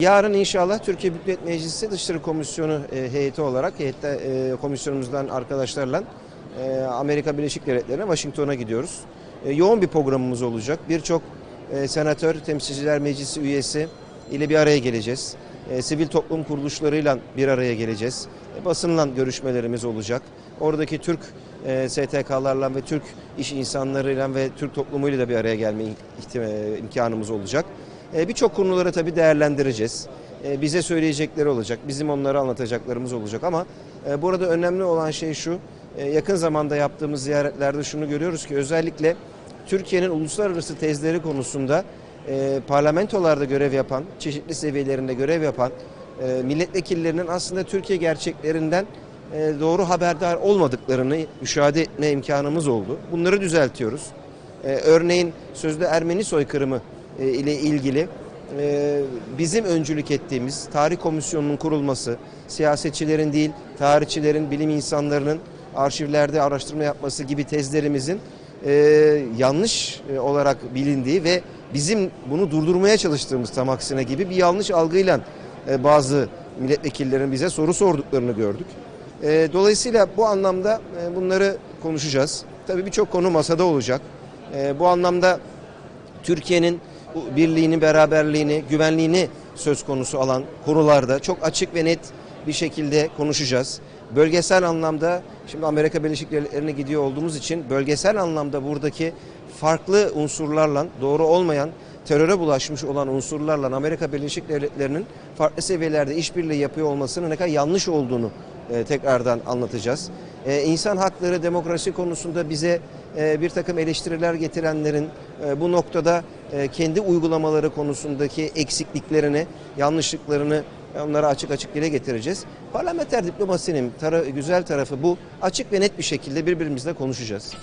Yarın inşallah Türkiye Büyük Millet Meclisi Dışişleri Komisyonu e, heyeti olarak heyette e, komisyonumuzdan arkadaşlarla e, Amerika Birleşik Devletleri'ne Washington'a gidiyoruz. Yoğun bir programımız olacak. Birçok senatör, temsilciler meclisi üyesi ile bir araya geleceğiz. Sivil toplum kuruluşlarıyla bir araya geleceğiz. Basınla görüşmelerimiz olacak. Oradaki Türk STK'larla ve Türk iş insanlarıyla ve Türk toplumuyla da bir araya gelme imkanımız olacak. E, Birçok konuları tabii değerlendireceğiz. E, Bize söyleyecekleri olacak, bizim onlara anlatacaklarımız olacak ama e, burada önemli olan şey şu, e, yakın zamanda yaptığımız ziyaretlerde şunu görüyoruz ki özellikle Türkiye'nin uluslararası tezleri konusunda parlamentolarda görev yapan, çeşitli seviyelerinde görev yapan milletvekillerinin aslında Türkiye gerçeklerinden doğru haberdar olmadıklarını müşahede etme imkanımız oldu. Bunları düzeltiyoruz. Örneğin sözde Ermeni soykırımı ile ilgili e, bizim öncülük ettiğimiz tarih komisyonunun kurulması, siyasetçilerin değil, tarihçilerin, bilim insanlarının arşivlerde araştırma yapması gibi tezlerimizin e, yanlış e, olarak bilindiği ve bizim bunu durdurmaya çalıştığımız tam aksine gibi bir yanlış algıyla e, bazı milletvekillerin bize soru sorduklarını gördük. E, dolayısıyla bu anlamda e, bunları konuşacağız. Tabii birçok konu masada olacak. E, bu anlamda Türkiye'nin birliğini, beraberliğini, güvenliğini söz konusu alan konularda çok açık ve net bir şekilde konuşacağız. Bölgesel anlamda şimdi Amerika Birleşik Devletleri'ne gidiyor olduğumuz için bölgesel anlamda buradaki farklı unsurlarla doğru olmayan teröre bulaşmış olan unsurlarla Amerika Birleşik Devletleri'nin farklı seviyelerde işbirliği yapıyor olmasının ne kadar yanlış olduğunu e, tekrardan anlatacağız. E, insan hakları, demokrasi konusunda bize e, bir takım eleştiriler getirenlerin e, bu noktada e, kendi uygulamaları konusundaki eksikliklerini, yanlışlıklarını onlara açık açık dile getireceğiz. Parlamenter diplomasinin tara- güzel tarafı bu. Açık ve net bir şekilde birbirimizle konuşacağız.